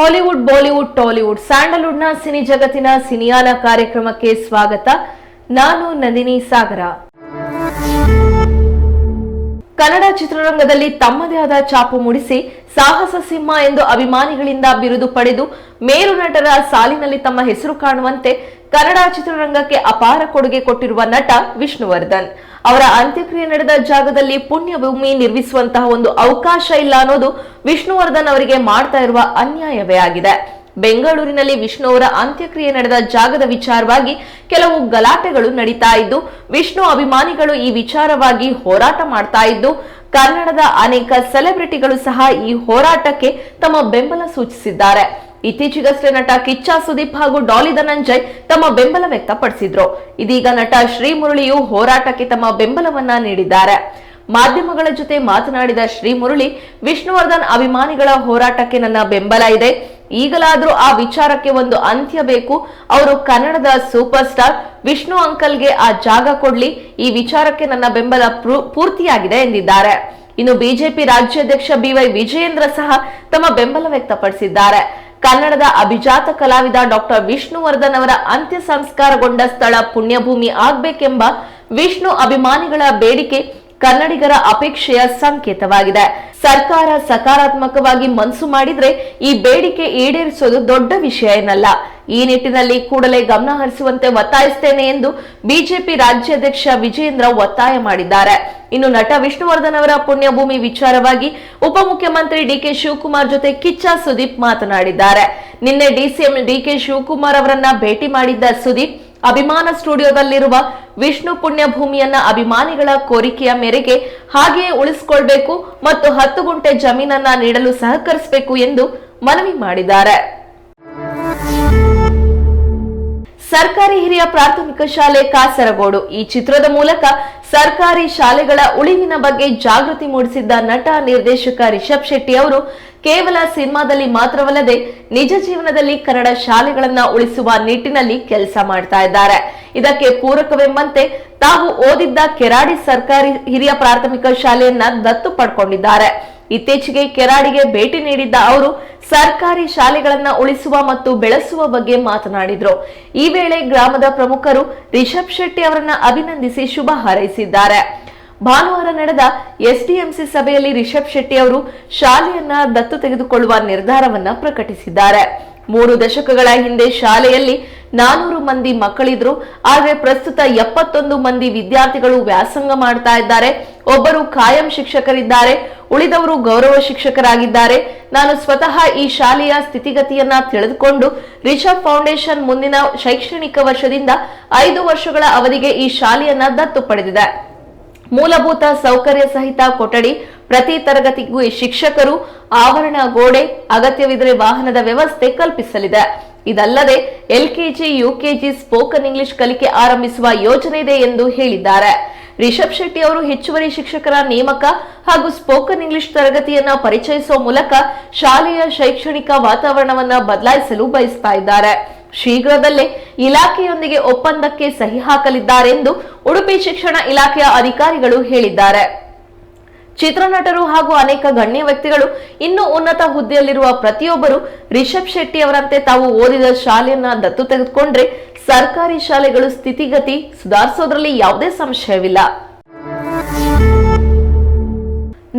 Hollywood, Bollywood, Tollywood, ಸ್ಯಾಂಡಲ್ವುಡ್ನ cine ಜಗತ್ತಿನ ಸಿನಿಯಾನ ಕಾರ್ಯಕ್ರಮಕ್ಕೆ ಸ್ವಾಗತ. ನಾನು ನಂದಿನಿ ಸಾಗರ. ಕನ್ನಡ ಚಿತ್ರರಂಗದಲ್ಲಿ ತಮ್ಮದೇ ಆದ ಛಾಪು ಮೂಡಿಸಿ ಸಾಹಸ ಸಿಂಹ ಎಂದು ಅಭಿಮಾನಿಗಳಿಂದ ಬಿರುದು ಪಡೆದು ಮೇರು ನಟರ ಸಾಲಿನಲ್ಲಿ ತಮ್ಮ ಹೆಸರು ಕಾಣುವಂತೆ ಕನ್ನಡ ಚಿತ್ರರಂಗಕ್ಕೆ ಅಪಾರ ಕೊಡುಗೆ ಕೊಟ್ಟಿರುವ ನಟ ವಿಷ್ಣುವರ್ಧನ್. ಅವರ ಅಂತ್ಯಕ್ರಿಯೆ ನಡೆದ ಜಾಗದಲ್ಲಿ ಪುಣ್ಯಭೂಮಿ ನಿರ್ಮಿಸುವಂತಹ ಒಂದು ಅವಕಾಶ ಇಲ್ಲ ಅನ್ನೋದು ವಿಷ್ಣುವರ್ಧನ್ ಅವರಿಗೆ ಮಾಡ್ತಾ ಇರುವ ಅನ್ಯಾಯವೇ ಆಗಿದೆ. ಬೆಂಗಳೂರಿನಲ್ಲಿ ವಿಷ್ಣು ಅವರ ಅಂತ್ಯಕ್ರಿಯೆ ನಡೆದ ಜಾಗದ ವಿಚಾರವಾಗಿ ಕೆಲವು ಗಲಾಟೆಗಳು ನಡೀತಾ ಇದ್ದು, ವಿಷ್ಣು ಅಭಿಮಾನಿಗಳು ಈ ವಿಚಾರವಾಗಿ ಹೋರಾಟ ಮಾಡ್ತಾ ಇದ್ದು, ಕನ್ನಡದ ಅನೇಕ ಸೆಲೆಬ್ರಿಟಿಗಳು ಸಹ ಈ ಹೋರಾಟಕ್ಕೆ ತಮ್ಮ ಬೆಂಬಲ ಸೂಚಿಸಿದ್ದಾರೆ. ಇತ್ತೀಚೆಗಷ್ಟೇ ನಟ ಕಿಚ್ಚ ಸುದೀಪ್ ಹಾಗೂ ಡಾಲಿ ಧನಂಜಯ್ ತಮ್ಮ ಬೆಂಬಲ ವ್ಯಕ್ತಪಡಿಸಿದ್ರು. ಇದೀಗ ನಟ ಶ್ರೀಮುರಳಿಯು ಹೋರಾಟಕ್ಕೆ ತಮ್ಮ ಬೆಂಬಲವನ್ನ ನೀಡಿದ್ದಾರೆ. ಮಾಧ್ಯಮಗಳ ಜೊತೆ ಮಾತನಾಡಿದ ಶ್ರೀಮುರಳಿ, ವಿಷ್ಣುವರ್ಧನ್ ಅಭಿಮಾನಿಗಳ ಹೋರಾಟಕ್ಕೆ ನನ್ನ ಬೆಂಬಲ ಇದೆ. ಈಗಲಾದರೂ ಆ ವಿಚಾರಕ್ಕೆ ಒಂದು ಅಂತ್ಯ ಬೇಕು. ಅವರು ಕನ್ನಡದ ಸೂಪರ್ ಸ್ಟಾರ್. ವಿಷ್ಣು ಅಂಕಲ್ಗೆ ಆ ಜಾಗ ಕೊಡ್ಲಿ. ಈ ವಿಚಾರಕ್ಕೆ ನನ್ನ ಬೆಂಬಲ ಪೂರ್ತಿಯಾಗಿದೆ ಎಂದಿದ್ದಾರೆ. ಇನ್ನು ಬಿಜೆಪಿ ರಾಜ್ಯಾಧ್ಯಕ್ಷ ಬಿವೈ ವಿಜಯೇಂದ್ರ ಸಹ ತಮ್ಮ ಬೆಂಬಲ ವ್ಯಕ್ತಪಡಿಸಿದ್ದಾರೆ. ಕನ್ನಡದ ಅಭಿಜಾತ ಕಲಾವಿದ ಡಾಕ್ಟರ್ ವಿಷ್ಣುವರ್ಧನ್ ಅವರ ಅಂತ್ಯ ಸಂಸ್ಕಾರಗೊಂಡ ಸ್ಥಳ ಪುಣ್ಯಭೂಮಿ ಆಗ್ಬೇಕೆಂಬ ವಿಷ್ಣು ಅಭಿಮಾನಿಗಳ ಬೇಡಿಕೆ ಕನ್ನಡಿಗರ ಅಪೇಕ್ಷೆಯ ಸಂಕೇತವಾಗಿದೆ. ಸರ್ಕಾರ ಸಕಾರಾತ್ಮಕವಾಗಿ ಮನಸ್ಸು ಮಾಡಿದ್ರೆ ಈ ಬೇಡಿಕೆ ಈಡೇರಿಸೋದು ದೊಡ್ಡ ವಿಷಯ ಏನಲ್ಲ. ಈ ನಿಟ್ಟಿನಲ್ಲಿ ಕೂಡಲೇ ಗಮನ ಹರಿಸುವಂತೆ ಒತ್ತಾಯಿಸುತ್ತೇನೆ ಎಂದು ಬಿಜೆಪಿ ರಾಜ್ಯಾಧ್ಯಕ್ಷ ವಿಜಯೇಂದ್ರ ಒತ್ತಾಯ ಮಾಡಿದ್ದಾರೆ. ಇನ್ನು ನಟ ವಿಷ್ಣುವರ್ಧನ್ ಅವರ ಪುಣ್ಯಭೂಮಿ ವಿಚಾರವಾಗಿ ಉಪಮುಖ್ಯಮಂತ್ರಿ ಡಿಕೆ ಶಿವಕುಮಾರ್ ಜೊತೆ ಕಿಚ್ಚ ಸುದೀಪ್ ಮಾತನಾಡಿದ್ದಾರೆ. ನಿನ್ನೆ ಡಿಸಿಎಂ ಡಿಕೆ ಶಿವಕುಮಾರ್ ಅವರನ್ನ ಭೇಟಿ ಮಾಡಿದ್ದ ಸುದೀಪ್ ಅಭಿಮಾನ ಸ್ಟುಡಿಯೋದಲ್ಲಿರುವ ವಿಷ್ಣು ಪುಣ್ಯ ಭೂಮಿಯನ್ನ ಅಭಿಮಾನಿಗಳ ಕೋರಿಕೆಯ ಮೇರೆಗೆ ಹಾಗೆಯೇ ಉಳಿಸಿಕೊಳ್ಬೇಕು ಮತ್ತು ಹತ್ತು ಗುಂಟೆ ಜಮೀನನ್ನ ನೀಡಲು ಸಹಕರಿಸಬೇಕು ಎಂದು ಮನವಿ ಮಾಡಿದ್ದಾರೆ. ಸರ್ಕಾರಿ ಹಿರಿಯ ಪ್ರಾಥಮಿಕ ಶಾಲೆ ಕಾಸರಗೋಡು. ಈ ಚಿತ್ರದ ಮೂಲಕ ಸರ್ಕಾರಿ ಶಾಲೆಗಳ ಉಳಿವಿನ ಬಗ್ಗೆ ಜಾಗೃತಿ ಮೂಡಿಸಿದ್ದ ನಟ, ನಿರ್ದೇಶಕ ರಿಷಬ್ ಶೆಟ್ಟಿ ಅವರು ಕೇವಲ ಸಿನಿಮಾದಲ್ಲಿ ಮಾತ್ರವಲ್ಲದೆ ನಿಜ ಜೀವನದಲ್ಲಿ ಕನ್ನಡ ಶಾಲೆಗಳನ್ನ ಉಳಿಸುವ ನಿಟ್ಟಿನಲ್ಲಿ ಕೆಲಸ ಮಾಡ್ತಾ ಇದ್ದಾರೆ. ಇದಕ್ಕೆ ಪೂರಕವೆಂಬಂತೆ ತಾವು ಓದಿದ್ದ ಕೆರಾಡಿ ಸರ್ಕಾರಿ ಹಿರಿಯ ಪ್ರಾಥಮಿಕ ಶಾಲೆಯನ್ನ ದತ್ತು ಪಡ್ಕೊಂಡಿದ್ದಾರೆ. ಇತ್ತೀಚೆಗೆ ಕೆರಾಡಿಗೆ ಭೇಟಿ ನೀಡಿದ್ದ ಅವರು, ಸರ್ಕಾರಿ ಶಾಲೆಗಳನ್ನ ಉಳಿಸುವ ಮತ್ತು ಬೆಳೆಸುವ ಬಗ್ಗೆ ಮಾತನಾಡಿದ್ರು. ಈ ವೇಳೆ ಗ್ರಾಮದ ಪ್ರಮುಖರು ರಿಷಬ್ ಶೆಟ್ಟಿ ಅವರನ್ನ ಅಭಿನಂದಿಸಿ ಶುಭ ಹಾರೈಸಿದ್ದಾರೆ. ಭಾನುವಾರ ನಡೆದ ಎಸ್ಡಿಎಂಸಿ ಸಭೆಯಲ್ಲಿ ರಿಷಬ್ ಶೆಟ್ಟಿ ಅವರು ಶಾಲೆಯನ್ನ ದತ್ತು ತೆಗೆದುಕೊಳ್ಳುವ ನಿರ್ಧಾರವನ್ನ ಪ್ರಕಟಿಸಿದ್ದಾರೆ. ಮೂರು ದಶಕಗಳ ಹಿಂದೆ ಶಾಲೆಯಲ್ಲಿ ನಾನೂರು ಮಂದಿ ಮಕ್ಕಳಿದ್ರು, ಆದರೆ ಪ್ರಸ್ತುತ ಎಪ್ಪತ್ತೊಂದು ಮಂದಿ ವಿದ್ಯಾರ್ಥಿಗಳು ವ್ಯಾಸಂಗ ಮಾಡ್ತಾ ಇದ್ದಾರೆ. ಒಬ್ಬರು ಕಾಯಂ ಶಿಕ್ಷಕರಿದ್ದಾರೆ ಉಳಿದವರು ಗೌರವ ಶಿಕ್ಷಕರಾಗಿದ್ದಾರೆ. ನಾನು ಸ್ವತಃ ಈ ಶಾಲೆಯ ಸ್ಥಿತಿಗತಿಯನ್ನ ತಿಳಿದುಕೊಂಡು ರಿಷಬ್ ಫೌಂಡೇಶನ್ ಮುಂದಿನ ಶೈಕ್ಷಣಿಕ ವರ್ಷದಿಂದ ಐದು ವರ್ಷಗಳ ಅವಧಿಗೆ ಈ ಶಾಲೆಯನ್ನ ದತ್ತು ಪಡೆದಿದೆ. ಮೂಲಭೂತ ಸೌಕರ್ಯ ಸಹಿತ ಕೊಠಡಿ, ಪ್ರತಿ ತರಗತಿಗೂ ಶಿಕ್ಷಕರು ಆವರಣ ಗೋಡೆ ಅಗತ್ಯವಿದ್ದರೆ ವಾಹನದ ವ್ಯವಸ್ಥೆ ಕಲ್ಪಿಸಲಿದೆ. ಇದಲ್ಲದೆ ಎಲ್ಕೆಜಿ, ಯುಕೆಜಿ ಸ್ಪೋಕನ್ ಇಂಗ್ಲಿಷ್ ಕಲಿಕೆ ಆರಂಭಿಸುವ ಯೋಜನೆ ಇದೆ ಎಂದು ಹೇಳಿದ್ದಾರೆ. ರಿಷಬ್ ಶೆಟ್ಟಿ ಅವರು ಹೆಚ್ಚುವರಿ ಶಿಕ್ಷಕರ ನೇಮಕ ಹಾಗೂ ಸ್ಪೋಕನ್ ಇಂಗ್ಲಿಷ್ ತರಗತಿಯನ್ನ ಪರಿಚಯಿಸುವ ಮೂಲಕ ಶಾಲೆಯ ಶೈಕ್ಷಣಿಕ ವಾತಾವರಣವನ್ನ ಬದಲಾಯಿಸಲು ಬಯಸ್ತಾ ಇದ್ದಾರೆ. ಶೀಘ್ರದಲ್ಲೇ ಇಲಾಖೆಯೊಂದಿಗೆ ಒಪ್ಪಂದಕ್ಕೆ ಸಹಿ ಹಾಕಲಿದ್ದಾರೆ ಎಂದು ಉಡುಪಿ ಶಿಕ್ಷಣ ಇಲಾಖೆಯ ಅಧಿಕಾರಿಗಳು ಹೇಳಿದ್ದಾರೆ. ಚಿತ್ರನಟರು ಹಾಗೂ ಅನೇಕ ಗಣ್ಯ ವ್ಯಕ್ತಿಗಳು ಇನ್ನೂ ಉನ್ನತ ಹುದ್ದೆಯಲ್ಲಿರುವ ಪ್ರತಿಯೊಬ್ಬರು ರಿಷಬ್ ಶೆಟ್ಟಿ ಅವರಂತೆ ತಾವು ಓದಿದ ಶಾಲೆಯನ್ನ ದತ್ತು ತೆಗೆದುಕೊಂಡ್ರೆ ಸರ್ಕಾರಿ ಶಾಲೆಗಳು ಸ್ಥಿತಿಗತಿ ಸುಧಾರಿಸೋದ್ರಲ್ಲಿ ಯಾವುದೇ ಸಂಶಯವಿಲ್ಲ.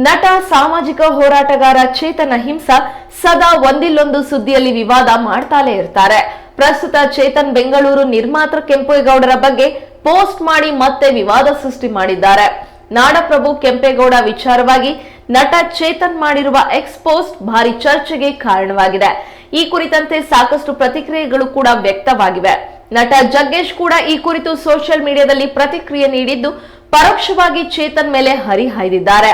ನಟ, ಸಾಮಾಜಿಕ ಹೋರಾಟಗಾರ ಚೇತನ ಹಿಂಸಾ ಸದಾ ಒಂದಿಲ್ಲೊಂದು ಸುದ್ದಿಯಲ್ಲಿ ವಿವಾದ ಮಾಡ್ತಾಲೇ ಇರ್ತಾರೆ. ಪ್ರಸ್ತುತ ಚೇತನ್ ಬೆಂಗಳೂರು ನಿರ್ಮಾತೃ ಕೆಂಪೇಗೌಡರ ಬಗ್ಗೆ ಪೋಸ್ಟ್ ಮಾಡಿ ಮತ್ತೆ ವಿವಾದ ಸೃಷ್ಟಿ ಮಾಡಿದ್ದಾರೆ. ನಾಡಪ್ರಭು ಕೆಂಪೇಗೌಡ ವಿಚಾರವಾಗಿ ನಟ ಚೇತನ್ ಮಾಡಿರುವ ಎಕ್ಸ್ಪೋಸ್ಟ್ ಭಾರಿ ಚರ್ಚೆಗೆ ಕಾರಣವಾಗಿದೆ. ಈ ಕುರಿತಂತೆ ಸಾಕಷ್ಟು ಪ್ರತಿಕ್ರಿಯೆಗಳು ಕೂಡ ವ್ಯಕ್ತವಾಗಿವೆ. ನಟ ಜಗ್ಗೇಶ್ ಕೂಡ ಈ ಕುರಿತು ಸೋಷಿಯಲ್ ಮೀಡಿಯಾದಲ್ಲಿ ಪ್ರತಿಕ್ರಿಯೆ ನೀಡಿದ್ದು, ಪರೋಕ್ಷವಾಗಿ ಚೇತನ್ ಮೇಲೆ ಹರಿಹಾಯ್ದಿದ್ದಾರೆ.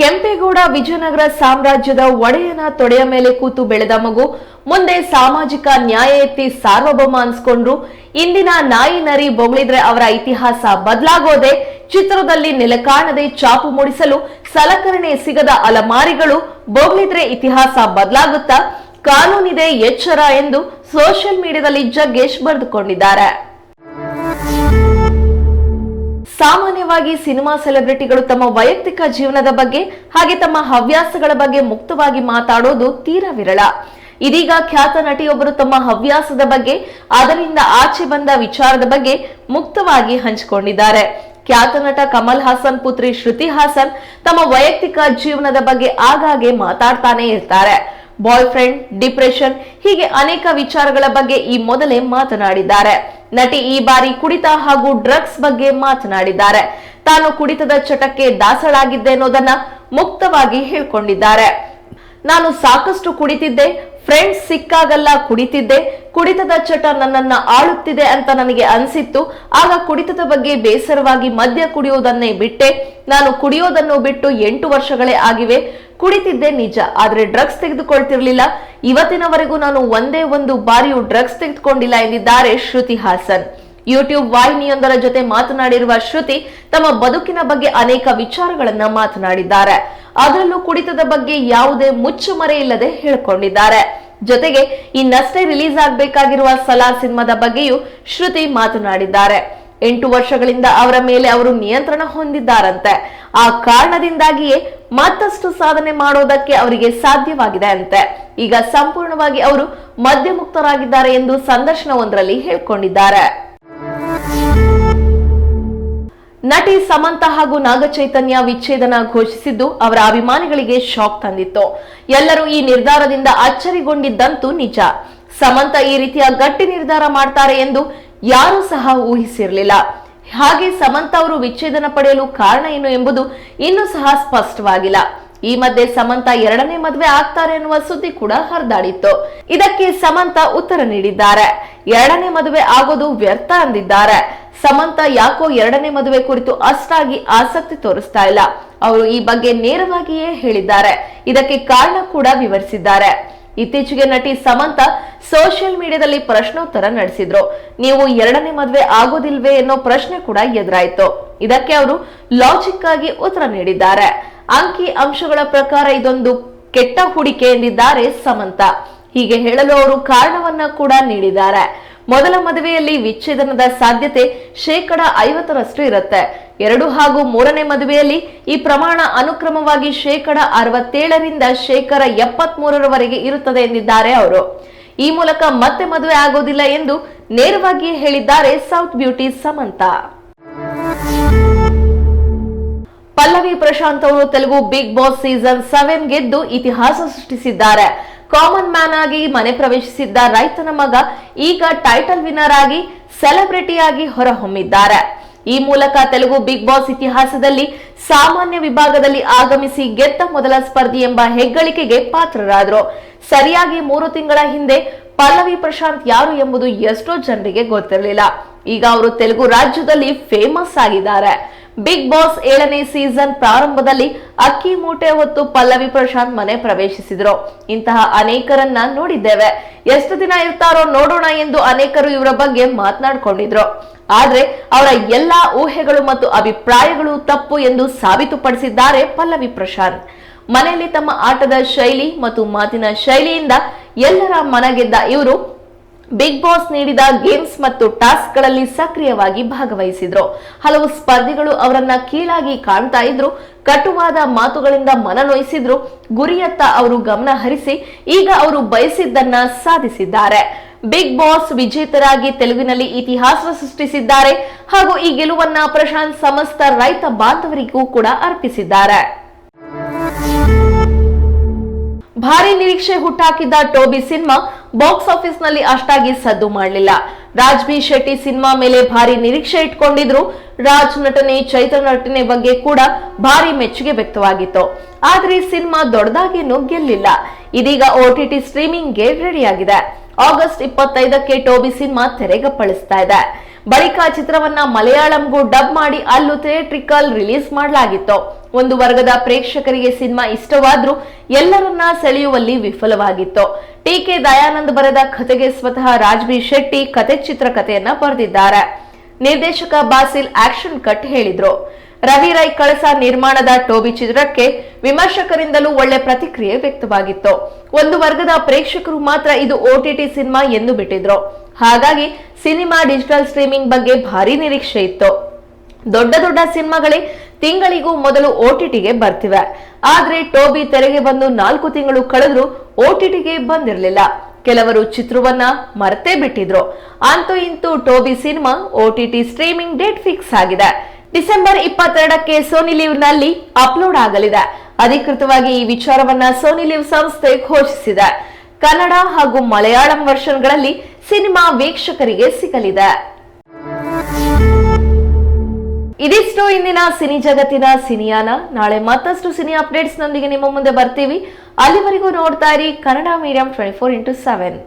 ಕೆಂಪೇಗೌಡ ವಿಜಯನಗರ ಸಾಮ್ರಾಜ್ಯದ ಒಡೆಯನ ತೊಡೆಯ ಮೇಲೆ ಕೂತು ಬೆಳೆದ ಮಗು. ಮುಂದೆ ಸಾಮಾಜಿಕ ನ್ಯಾಯ ಎತ್ತಿ ಸಾರ್ವಭೌಮ ಅನ್ಸ್ಕೊಂಡ್ರು. ಇಂದಿನ ನಾಯಿ ನರಿ ಬೊಗಳಿದ್ರೆ ಅವರ ಇತಿಹಾಸ ಬದಲಾಗೋದೆ. ಚಿತ್ರದಲ್ಲಿ ನೆಲಕಾಣದೆ ಚಾಪು ಮೂಡಿಸಲು ಸಲಕರಣೆ ಸಿಗದ ಅಲಮಾರಿಗಳು ಬೊಗಳಿದ್ರೆ ಇತಿಹಾಸ ಬದಲಾಗುತ್ತಾ. ಕಾನೂನಿದೆ ಎಚ್ಚರ ಎಂದು ಸೋಷಿಯಲ್ ಮೀಡಿಯಾದಲ್ಲಿ ಜಗ್ಗೇಶ್ ಬರೆದುಕೊಂಡಿದ್ದಾರೆ. ಸಾಮಾನ್ಯವಾಗಿ ಸಿನಿಮಾ ಸೆಲೆಬ್ರಿಟಿಗಳು ತಮ್ಮ ವೈಯಕ್ತಿಕ ಜೀವನದ ಬಗ್ಗೆ ಹಾಗೆ ತಮ್ಮ ಹವ್ಯಾಸಗಳ ಬಗ್ಗೆ ಮುಕ್ತವಾಗಿ ಮಾತಾಡೋದು ತೀರಾ ವಿರಳ. ಇದೀಗ ಖ್ಯಾತ ನಟಿಯೊಬ್ಬರು ತಮ್ಮ ಹವ್ಯಾಸದ ಬಗ್ಗೆ, ಅದರಿಂದ ಆಚೆ ಬಂದ ವಿಚಾರದ ಬಗ್ಗೆ ಮುಕ್ತವಾಗಿ ಹಂಚಿಕೊಂಡಿದ್ದಾರೆ. ಖ್ಯಾತ ನಟ ಕಮಲ್ ಹಾಸನ್ ಪುತ್ರಿ ಶ್ರುತಿ ಹಾಸನ್ ತಮ್ಮ ವೈಯಕ್ತಿಕ ಜೀವನದ ಬಗ್ಗೆ ಆಗಾಗ್ಗೆ ಮಾತಾಡ್ತಾನೆ ಇರ್ತಾರೆ. ಬಾಯ್ ಫ್ರೆಂಡ್ ಡಿಪ್ರೆಷನ್, ಹೀಗೆ ಅನೇಕ ವಿಚಾರಗಳ ಬಗ್ಗೆ ಈ ಮೊದಲೇ ಮಾತನಾಡಿದ್ದಾರೆ. ನಟಿ ಈ ಬಾರಿ ಕುಡಿತ ಹಾಗೂ ಡ್ರಗ್ಸ್ ಬಗ್ಗೆ ಮಾತನಾಡಿದ್ದಾರೆ. ತಾನು ಕುಡಿತದ ಚಟಕ್ಕೆ ದಾಸಳಾಗಿದ್ದೆ ಅನ್ನೋದನ್ನ ಮುಕ್ತವಾಗಿ ಹೇಳ್ಕೊಂಡಿದ್ದಾರೆ. ನಾನು ಸಾಕಷ್ಟು ಕುಡಿತಿದ್ದೆ ಫ್ರೆಂಡ್ಸ್ ಸಿಕ್ಕಾಗಲ್ಲ ಕುಡಿತಿದ್ದೆ, ಕುಡಿತದ ಚಟ ನನ್ನನ್ನ ಆಳುತ್ತಿದೆ ಅಂತ ನನಗೆ ಅನ್ಸಿತ್ತು. ಆಗ ಕುಡಿತದ ಬಗ್ಗೆ ಬೇಸರವಾಗಿ ಮದ್ಯ ಕುಡಿಯೋದನ್ನೇ ಬಿಟ್ಟೆ. ನಾನು ಕುಡಿಯೋದನ್ನು ಬಿಟ್ಟು ಎಂಟು ವರ್ಷಗಳೇ ಆಗಿವೆ. ಕುಡಿತಿದ್ದೆ ನಿಜ, ಆದ್ರೆ ಡ್ರಗ್ಸ್ ತೆಗೆದುಕೊಳ್ತಿರ್ಲಿಲ್ಲ. ಇವತ್ತಿನವರೆಗೂ ನಾನು ಒಂದೇ ಒಂದು ಬಾರಿಯೂ ಡ್ರಗ್ಸ್ ತೆಗೆದುಕೊಂಡಿಲ್ಲ ಎಂದಿದ್ದಾರೆ ಶ್ರುತಿ ಹಾಸನ್. ಯೂಟ್ಯೂಬ್ ವಾಹಿನಿಯೊಂದರ ಜೊತೆ ಮಾತನಾಡಿರುವ ಶ್ರುತಿ ತಮ್ಮ ಬದುಕಿನ ಬಗ್ಗೆ ಅನೇಕ ವಿಚಾರಗಳನ್ನ ಮಾತನಾಡಿದ್ದಾರೆ. ಅದರಲ್ಲೂ ಕುಡಿತದ ಬಗ್ಗೆ ಯಾವುದೇ ಮುಚ್ಚುಮರೆ ಇಲ್ಲದೆ ಹೇಳ್ಕೊಂಡಿದ್ದಾರೆ. ಜೊತೆಗೆ ಇನ್ನಷ್ಟೇ ರಿಲೀಸ್ ಆಗಬೇಕಾಗಿರುವ ಸಲಾರ್ ಸಿನಿಮಾದ ಬಗ್ಗೆಯೂ ಶ್ರುತಿ ಮಾತನಾಡಿದ್ದಾರೆ. ಎಂಟು ವರ್ಷಗಳಿಂದ ಅವರ ಮೇಲೆ ಅವರು ನಿಯಂತ್ರಣ ಹೊಂದಿದ್ದಾರಂತೆ. ಆ ಕಾರಣದಿಂದಾಗಿಯೇ ಮತ್ತಷ್ಟು ಸಾಧನೆ ಮಾಡೋದಕ್ಕೆ ಅವರಿಗೆ ಸಾಧ್ಯವಾಗಿದೆ ಅಂತೆ. ಈಗ ಸಂಪೂರ್ಣವಾಗಿ ಅವರು ಮದ್ಯಮುಕ್ತರಾಗಿದ್ದಾರೆ ಎಂದು ಸಂದರ್ಶನವೊಂದರಲ್ಲಿ ಹೇಳಿಕೊಂಡಿದ್ದಾರೆ. ನಟಿ ಸಮಂತ ಹಾಗೂ ನಾಗಚೈತನ್ಯ ವಿಚ್ಛೇದನ ಘೋಷಿಸಿದ್ದು ಅವರ ಅಭಿಮಾನಿಗಳಿಗೆ ಶಾಕ್ ತಂದಿತ್ತು. ಎಲ್ಲರೂ ಈ ನಿರ್ಧಾರದಿಂದ ಅಚ್ಚರಿಗೊಂಡಿದ್ದಂತೂ ನಿಜ. ಸಮಂತ ಈ ರೀತಿಯ ಗಟ್ಟಿ ನಿರ್ಧಾರ ಮಾಡ್ತಾರೆ ಎಂದು ಯಾರೂ ಸಹ ಊಹಿಸಿರಲಿಲ್ಲ. ಹಾಗೆ ಸಮಂತ ಅವರು ವಿಚ್ಛೇದನ ಪಡೆಯಲು ಕಾರಣ ಏನು ಎಂಬುದು ಇನ್ನೂ ಸಹ ಸ್ಪಷ್ಟವಾಗಿಲ್ಲ. ಈ ಮಧ್ಯೆ ಸಮಂತ ಎರಡನೇ ಮದುವೆ ಆಗ್ತಾರೆ ಎನ್ನುವ ಸುದ್ದಿ ಕೂಡ ಹರಿದಾಡಿತ್ತು. ಇದಕ್ಕೆ ಸಮಂತ ಉತ್ತರ ನೀಡಿದ್ದಾರೆ. ಎರಡನೇ ಮದುವೆ ಆಗೋದು ವ್ಯರ್ಥ ಅಂದಿದ್ದಾರೆ. ಸಮಂತ ಯಾಕೋ ಎರಡನೇ ಮದುವೆ ಕುರಿತು ಅಷ್ಟಾಗಿ ಆಸಕ್ತಿ ತೋರಿಸ್ತಾ ಇಲ್ಲ. ಅವರು ಈ ಬಗ್ಗೆ ನೇರವಾಗಿಯೇ ಹೇಳಿದ್ದಾರೆ. ಇದಕ್ಕೆ ಕಾರಣ ಕೂಡ ವಿವರಿಸಿದ್ದಾರೆ. ಇತ್ತೀಚೆಗೆ ನಟಿ ಸಮಂತ ಸೋಷಿಯಲ್ ಮೀಡಿಯಾದಲ್ಲಿ ಪ್ರಶ್ನೋತ್ತರ ನಡೆಸಿದ್ರು. ನೀವು ಎರಡನೇ ಮದುವೆ ಆಗೋದಿಲ್ವೇ ಅನ್ನೋ ಪ್ರಶ್ನೆ ಕೂಡ ಎದುರಾಯಿತು. ಇದಕ್ಕೆ ಅವರು ಲಾಜಿಕ್ ಆಗಿ ಉತ್ತರ ನೀಡಿದ್ದಾರೆ. ಅಂಕಿ ಅಂಶಗಳ ಪ್ರಕಾರ ಇದೊಂದು ಕೆಟ್ಟ ಹೂಡಿಕೆ ಎಂದಿದ್ದಾರೆ ಸಮಂತ. ಹೀಗೆ ಹೇಳಲು ಅವರು ಕಾರಣವನ್ನ ಕೂಡ ನೀಡಿದ್ದಾರೆ. ಮೊದಲ ಮದುವೆಯಲ್ಲಿ ವಿಚ್ಛೇದನದ ಸಾಧ್ಯತೆ ಶೇಕಡ ಐವತ್ತರಷ್ಟು ಇರುತ್ತೆ. ಎರಡು ಹಾಗೂ ಮೂರನೇ ಮದುವೆಯಲ್ಲಿ ಈ ಪ್ರಮಾಣ ಅನುಕ್ರಮವಾಗಿ ಶೇಕಡ ಅರವತ್ತೇಳರಿಂದ ಶೇಕಡ ಎಪ್ಪತ್ತ್ ಮೂರರವರೆಗೆ ಇರುತ್ತದೆ ಎಂದಿದ್ದಾರೆ ಅವರು. ಈ ಮೂಲಕ ಮತ್ತೆ ಮದುವೆ ಆಗೋದಿಲ್ಲ ಎಂದು ನೇರವಾಗಿ ಹೇಳಿದ್ದಾರೆ ಸೌತ್ ಬ್ಯೂಟಿ ಸಮಂತ. ಪಲ್ಲವಿ ಪ್ರಶಾಂತ್ ಅವರು Telugu Bigg Boss season seven ಗೆದ್ದು ಇತಿಹಾಸ ಸೃಷ್ಟಿಸಿದ್ದಾರೆ. ಕಾಮನ್ ಮ್ಯಾನ್ ಆಗಿ ಮನೆ ಪ್ರವೇಶಿಸಿದ್ದ ರೈತನ ಮಗ ಈಗ ಟೈಟಲ್ ವಿನ್ನರ್ ಆಗಿ ಸೆಲೆಬ್ರಿಟಿಯಾಗಿ ಹೊರಹೊಮ್ಮಿದ್ದಾರೆ. ಈ ಮೂಲಕ ತೆಲುಗು ಬಿಗ್ ಬಾಸ್ ಇತಿಹಾಸದಲ್ಲಿ ಸಾಮಾನ್ಯ ವಿಭಾಗದಲ್ಲಿ ಆಗಮಿಸಿ ಗೆದ್ದ ಮೊದಲ ಸ್ಪರ್ಧಿ ಎಂಬ ಹೆಗ್ಗಳಿಕೆಗೆ ಪಾತ್ರರಾದರು. ಸರಿಯಾಗಿ ಮೂರು ತಿಂಗಳ ಹಿಂದೆ ಪಲ್ಲವಿ ಪ್ರಶಾಂತ್ ಯಾರು ಎಂಬುದು ಎಷ್ಟೋ ಜನರಿಗೆ ಗೊತ್ತಿರಲಿಲ್ಲ. ಈಗ ಅವರು ತೆಲುಗು ರಾಜ್ಯದಲ್ಲಿ ಫೇಮಸ್ ಆಗಿದ್ದಾರೆ. ಬಿಗ್ ಬಾಸ್ ಏಳನೇ ಸೀಸನ್ ಪ್ರಾರಂಭದಲ್ಲಿ ಅಕ್ಕಿ ಮೂಟೆ ಹೊತ್ತು ಪಲ್ಲವಿ ಪ್ರಶಾಂತ್ ಮನೆ ಪ್ರವೇಶಿಸಿದ್ರು. ಇಂತಹ ಅನೇಕರನ್ನ ನೋಡಿದ್ದೇವೆ. ಎಷ್ಟು ದಿನ ಇರ್ತಾರೋ ನೋಡೋಣ ಎಂದು ಅನೇಕರು ಇವರ ಬಗ್ಗೆ ಮಾತನಾಡಿಕೊಂಡಿದ್ರು. ಆದ್ರೆ ಅವರ ಎಲ್ಲಾ ಊಹೆಗಳು ಮತ್ತು ಅಭಿಪ್ರಾಯಗಳು ತಪ್ಪು ಎಂದು ಸಾಬೀತುಪಡಿಸಿದ್ದಾರೆ ಪಲ್ಲವಿ ಪ್ರಶಾಂತ್. ಮನೆಯಲ್ಲಿ ತಮ್ಮ ಆಟದ ಶೈಲಿ ಮತ್ತು ಮಾತಿನ ಶೈಲಿಯಿಂದ ಎಲ್ಲರ ಮನಗೆದ್ದ ಇವರು ಬಿಗ್ ಬಾಸ್ ನೀಡಿದ ಗೇಮ್ಸ್ ಮತ್ತು ಟಾಸ್ಕ್ಗಳಲ್ಲಿ ಸಕ್ರಿಯವಾಗಿ ಭಾಗವಹಿಸಿದ್ರು. ಹಲವು ಸ್ಪರ್ಧಿಗಳು ಅವರನ್ನ ಕೀಳಾಗಿ ಕಾಣ್ತಾ ಇದ್ರು. ಕಟುವಾದ ಮಾತುಗಳಿಂದ ಮನನೊಯಿಸಿದ್ರು. ಗುರಿಯತ್ತ ಅವರು ಗಮನ ಹರಿಸಿ, ಈಗ ಅವರು ಬಯಸಿದ್ದನ್ನ ಸಾಧಿಸಿದ್ದಾರೆ. ಬಿಗ್ ಬಾಸ್ ವಿಜೇತರಾಗಿ ತೆಲುಗಿನಲ್ಲಿ ಇತಿಹಾಸ ಸೃಷ್ಟಿಸಿದ್ದಾರೆ ಹಾಗೂ ಈ ಗೆಲುವನ್ನ ಪ್ರಶಾಂತ್ ಸಮಸ್ತ ರೈತ ಬಾಂಧವರಿಗೂ ಕೂಡ ಅರ್ಪಿಸಿದ್ದಾರೆ. ಭಾರಿ ನಿರೀಕ್ಷೆ ಹುಟ್ಟಾಕಿದ್ದ ಟೋಬಿ ಸಿನಿಮಾ ಬಾಕ್ಸ್ ಆಫೀಸ್ನಲ್ಲಿ ಅಷ್ಟಾಗಿ ಸದ್ದು ಮಾಡಲಿಲ್ಲ. ರಾಜ್ಬಿ ಶೆಟ್ಟಿ ಸಿನಿಮಾ ಮೇಲೆ ಭಾರಿ ನಿರೀಕ್ಷೆ ಇಟ್ಕೊಂಡಿದ್ರು. ರಾಜ್ ನಟನೆ, ಚೈತ್ರ ನಟನೆ ಬಗ್ಗೆ ಕೂಡ ಭಾರಿ ಮೆಚ್ಚುಗೆ ವ್ಯಕ್ತವಾಗಿತ್ತು. ಆದ್ರೆ ಸಿನಿಮಾ ದೊಡ್ಡದಾಗಿ ಗೆಲ್ಲಿಲ್ಲ ಇದೀಗ ಓಟಿಟಿ ಸ್ಟ್ರೀಮಿಂಗ್ಗೆ ರೆಡಿಯಾಗಿದೆ. ಆಗಸ್ಟ್ ಇಪ್ಪತ್ತೈದಕ್ಕೆ ಟೋಬಿ ಸಿನಿಮಾ ತೆರೆಗಪ್ಪಳಿಸ್ತಾ ಇದೆ. ಬಳಿಕ ಚಿತ್ರವನ್ನ ಮಲಯಾಳಂಗೂ ಡಬ್ ಮಾಡಿ ಅಲ್ಲೂ ಥಿಯೇಟ್ರಿಕಲ್ ರಿಲೀಸ್ ಮಾಡಲಾಗಿತ್ತು. ಒಂದು ವರ್ಗದ ಪ್ರೇಕ್ಷಕರಿಗೆ ಸಿನಿಮಾ ಇಷ್ಟವಾದ್ರೂ ಎಲ್ಲರನ್ನ ಸೆಳೆಯುವಲ್ಲಿ ವಿಫಲವಾಗಿತ್ತು. ಟಿ ಕೆ ದಯಾನಂದ್ ಬರೆದ ಕಥೆಗೆ ಸ್ವತಃ ರಾಜ್ಬಿ ಶೆಟ್ಟಿ ಕತೆ ಚಿತ್ರಕಥೆಯನ್ನ ಬರೆದಿದ್ದಾರೆ. ನಿರ್ದೇಶಕ ಬಾಸಿಲ್ ಆಕ್ಷನ್ ಕಟ್ ಹೇಳಿದ್ರು. ರವಿ ರೈ ಕಳಸ ನಿರ್ಮಾಣದ ಟೋಬಿ ಚಿತ್ರಕ್ಕೆ ವಿಮರ್ಶಕರಿಂದಲೂ ಒಳ್ಳೆ ಪ್ರತಿಕ್ರಿಯೆ ವ್ಯಕ್ತವಾಗಿತ್ತು. ಒಂದು ವರ್ಗದ ಪ್ರೇಕ್ಷಕರು ಮಾತ್ರ ಇದು ಓಟಿಟಿ ಸಿನಿಮಾ ಎಂದು ಬಿಟ್ಟಿದ್ರು. ಹಾಗಾಗಿ ಸಿನಿಮಾ ಡಿಜಿಟಲ್ ಸ್ಟ್ರೀಮಿಂಗ್ ಬಗ್ಗೆ ಭಾರಿ ನಿರೀಕ್ಷೆ ಇತ್ತು. ದೊಡ್ಡ ದೊಡ್ಡ ಸಿನಿಮಾಗಳೇ ತಿಂಗಳಿಗೂ ಮೊದಲು ಓಟಿಟಿಗೆ ಬರ್ತಿವೆ. ಆದ್ರೆ ಟೋಬಿ ತೆರೆಗೆ ಬಂದು ನಾಲ್ಕು ತಿಂಗಳು ಕಳೆದ್ರೂ ಓಟಿಟಿಗೆ ಬಂದಿರಲಿಲ್ಲ. ಕೆಲವರು ಚಿತ್ರವನ್ನ ಮರೆತೇ ಬಿಟ್ಟಿದ್ರು. ಅಂತೂ ಇಂತೂ Toby cinema OTT streaming date fix ಆಗಿದೆ. ಡಿಸೆಂಬರ್ ಇಪ್ಪತ್ತೆರಡಕ್ಕೆ ಸೋನಿ ಲಿವ್ನಲ್ಲಿ ಅಪ್ಲೋಡ್ ಆಗಲಿದೆ. ಅಧಿಕೃತವಾಗಿ ಈ ವಿಚಾರವನ್ನ ಸೋನಿ ಲೀವ್ ಸಂಸ್ಥೆ ಘೋಷಿಸಿದೆ. ಕನ್ನಡ ಹಾಗೂ ಮಲಯಾಳಂ ವರ್ಷನ್ಗಳಲ್ಲಿ ಸಿನಿಮಾ ವೀಕ್ಷಕರಿಗೆ ಸಿಗಲಿದೆ. ಇದಿಷ್ಟು ಇಂದಿನ ಸಿನಿ ಜಗತ್ತಿನ ಸಿನಿಯಾನ. ನಾಳೆ ಮತ್ತಷ್ಟು ಸಿನಿ ಅಪ್ಡೇಟ್ಸ್ ನೊಂದಿಗೆ ನಿಮ್ಮ ಮುಂದೆ ಬರ್ತೀವಿ. ಅಲ್ಲಿವರೆಗೂ ನೋಡ್ತಾ ಇರಿ Kannada medium twenty four into seven.